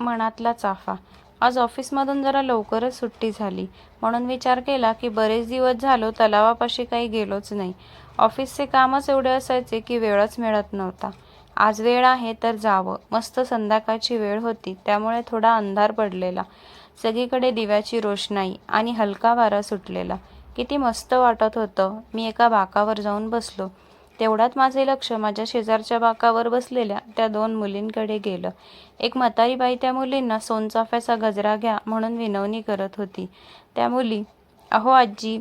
मनातला चाफा. आज ऑफिसमधून जरा लवकरच सुट्टी झाली. म्हणून विचार केला की बरेच दिवस झालो तलावापाशी काही गेलोच नाही. ऑफिसचे कामच एवढे असायचे की वेळच मिळत नव्हता. आज वेळ आहे तर जावं. मस्त संध्याकाळची वेळ होती त्यामुळे थोडा अंधार पडलेला. सगळीकडे दिव्याची रोषणाई आणि हलका वारा सुटलेला. किती मस्त वाटत होतं. मी एका बाकावर जाऊन बसलो. तेवढ्यात माझे लक्ष माझ्या शेजारच्या बाकावर बसलेल्या त्या दोन मुलींकडे गेलं. एक म्हातारी बाई त्या मुलींना सोनचाफ्याचा गजरा घ्या म्हणून विनवणी करत होती. त्या मुली अहो आजी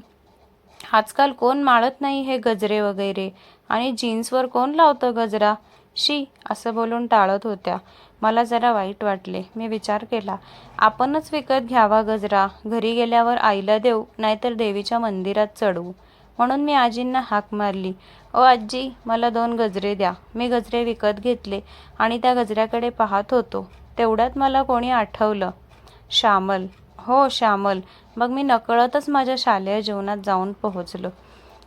आजकाल कोण माळत नाही हे गजरे वगैरे? आणि जीन्सवर कोण लावतं गजरा? शी असं बोलून टाळत होत्या. मला जरा वाईट वाटले. मी विचार केला. आपणच विकत घ्यावा गजरा. घरी गेल्यावर आईला देऊ नाहीतर देवीच्या मंदिरात चढवू म्हणून मी आजींना हाक मारली. ओ आजी मला दोन गजरे द्या. मी गजरे विकत घेतले आणि त्या गजऱ्याकडे पाहत होतो. तेवढ्यात मला कोणी आठवलं. श्यामल. हो श्यामल. मग मी नकळतच माझ्या शालेय जीवनात जाऊन पोहोचलो.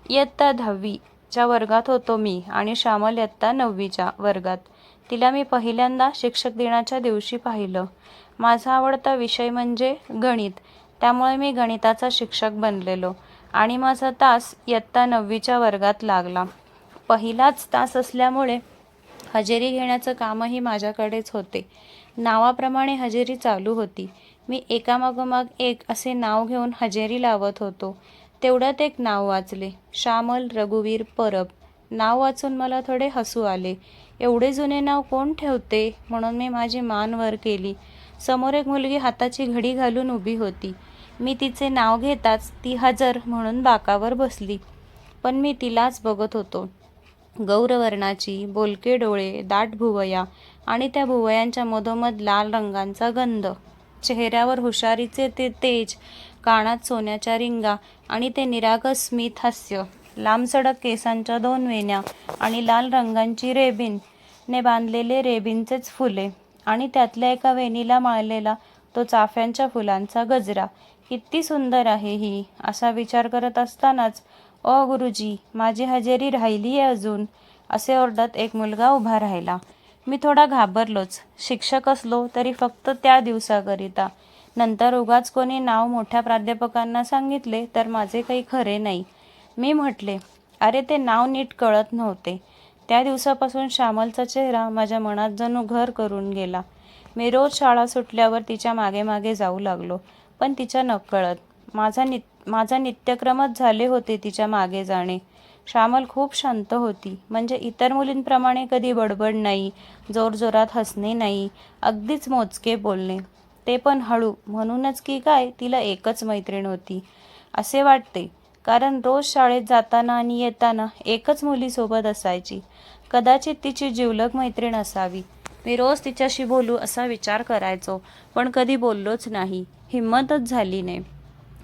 इयत्ता दहावीच्या वर्गात होतो मी आणि श्यामल इयत्ता नववीच्या वर्गात. तिला मी पहिल्यांदा शिक्षक दिनाच्या दिवशी पाहिलं. माझा आवडता विषय म्हणजे गणित. त्यामुळे मी गणिताचा शिक्षक बनलेलो. आणि माझा तास इयत्ता नववीच्या वर्गात लागला. पहिलाच तास असल्यामुळे हजेरी घेण्याचं कामही माझ्याकडेच होते. नावाप्रमाणे हजेरी चालू होती. मी एकामागोमाग एक असे नाव घेऊन हजेरी लावत होतो. तेवढ्यात एक नाव वाचले. श्यामल रघुवीर परब. नाव वाचून मला थोडे हसू आले. एवढे जुने नाव कोण ठेवते? म्हणून मी माझी मान वर केली. समोर एक मुलगी हाताची घडी घालून उभी होती. मी तिचे नाव घेताच ती हजर म्हणून बाकावर बसली. पण मी तिलाच बघत होतो. गौरवर्णाची बोलके डोळे दाट भुवया आणि त्या भुवयांच्या मधोमध लाल रंगांचा गंध. चेहऱ्यावर हुशारीचे ते तेज कानात सोन्याच्या रिंगा आणि ते निरागस स्मित हास्य लांबसडक केसांच्या दोन वेण्या आणि लाल रंगांची रेबीन ने बांधलेले रेबीनचेच फुले. आणि त्यातल्या एका वेणीला माळलेला तो चाफ्यांच्या फुलांचा गजरा. किती सुंदर आहे ही असा विचार करत असतानाच ओ गुरुजी माझी हजेरी राहिली आहे अजून असे ओरडत एक मुलगा उभा राहिला. मी थोडा घाबरलोच. शिक्षक असलो तरी फक्त त्या दिवसाकरिता. नंतर उगाच कोणी नाव मोठ्या प्राध्यापकांना सांगितले तर माझे काही खरे नाही. मी म्हटले अरे ते नाव नीट कळत नव्हते. त्या दिवसापासून श्यामलचा चेहरा माझ्या मनात जणू घर करून गेला. मी रोज शाळा सुटल्यावर तिच्यामागे मागे जाऊ लागलो पण तिच्या नकळत. माझा नित माझा नित्यक्रमच झाले होते तिच्यामागे जाणे. श्यामल खूप शांत होती म्हणजे इतर मुलींप्रमाणे कधी बडबड नाही जोरजोरात हसणे नाही अगदीच मोजके बोलणे. ते पण हळू म्हणूनच की काय तिला एकच मैत्रीण होती. असे वाटते कारण रोज शाळेत जाताना आणि येताना एकच मुलीसोबत असायची. कदाचित तिची जिवलग मैत्रीण असावी. मी रोज तिच्याशी बोलू असा विचार करायचो पण कधी बोललोच नाही. हिंमतच झाली नाही.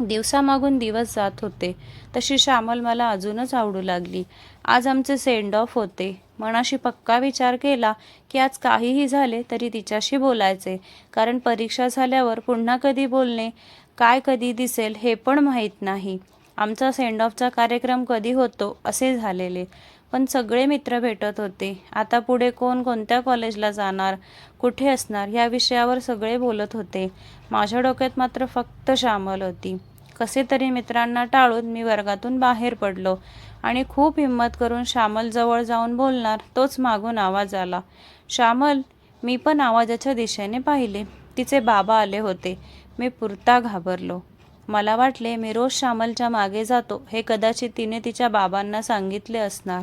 दिवसामागून दिवस जात होते. तशी श्यामल मला अजूनच आवडू लागली. आज आमचे सेंड ऑफ होते. मनाशी पक्का विचार केला की आज काहीही झाले तरी तिच्याशी बोलायचे. कारण परीक्षा झाल्यावर पुन्हा कधी बोलणे काय कधी दिसेल हे पण माहीत नाही. आमचा सेंड ऑफचा कार्यक्रम कधी होतो असे झालेले. पण सगळे मित्र भेटत होते. आता पुढे कोण कोणत्या कॉलेजला जाणार कुठे असणार या विषयावर सगळे बोलत होते. माझ्या डोक्यात मात्र फक्त श्यामल होती. कसे तरी मित्रांना टाळून मी वर्गातून बाहेर पडलो आणि खूप हिंमत करून श्यामल जवळ जाऊन बोलणार तोच मागून आवाज आला. श्यामल मी पण आवाजाच्या दिशेने पाहिले. तिचे बाबा आले होते. मी पुरता घाबरलो. मला वाटले मी रोज श्यामलच्या मागे जातो हे कदाचित तिने तिच्या बाबांना सांगितले असणार.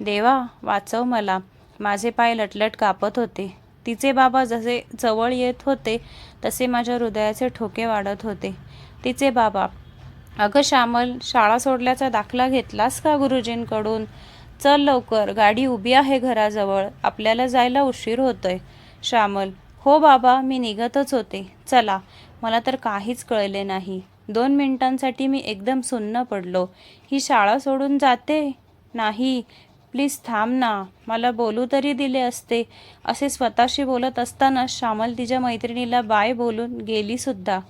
देवा वाचव मला. माझे पाय लटलट कापत होते. तिचे बाबा जसे जवळ येत होते तसे माझ्या हृदयाचे ठोके वाढत होते. तिचे बाबा अगं श्यामल शाळा सोडल्याचा दाखला घेतलास का गुरुजींकडून? चल लवकर गाडी उभी आहे घराजवळ आपल्याला जायला उशीर होतोय. श्यामल हो बाबा मी निघतच होते. चला मला तर काहीच कळले नाही. दोन मिनिटांसाठी मी एकदम सुन्न पडलो. ही शाळा सोडून जाते? नाही. प्लीज थांब ना. मला बोलू तरी दिले असते. असे स्वतःशी बोलत असताना श्यामल तिच्या मैत्रिणीला बाय बोलून गेलीसुद्धा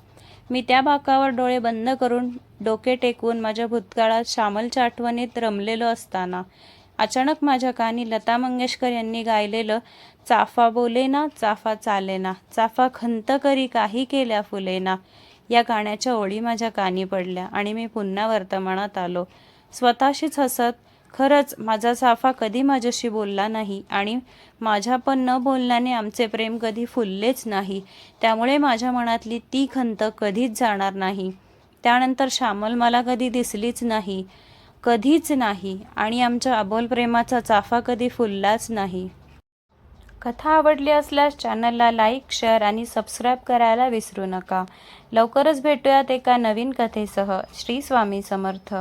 मी त्या बाकावर डोळे बंद करून डोके टेकवून माझ्या भूतकाळात श्यामलच्या आठवणीत रमलेलो असताना. अचानक माझ्या कानी लता मंगेशकर यांनी गायलेलं चाफा बोले ना चाफा चालेना चाफा खंत करी काही केल्या फुलेना. या गाण्याच्या ओळी माझ्या कानी पडल्या आणि मी पुन्हा वर्तमानात आलो. स्वतःशीच हसत खरंच माझा चाफा कधी माझ्याशी बोलला नाही आणि माझ्या पण न बोलण्याने आमचे प्रेम कधी फुललेच नाही. त्यामुळे माझ्या मनातली ती खंत कधीच जाणार नाही. त्यानंतर श्यामल मला कधी दिसलीच नाही कधीच नाही आणि आमच्या अबोल प्रेमाचा चाफा कधी फुललाच नाही. कथा आवडली असल्यास चॅनलला लाईक शेअर आणि सबस्क्राईब करायला विसरू नका. लवकरच भेटूयात एका नवीन कथेसह. श्री स्वामी समर्थ.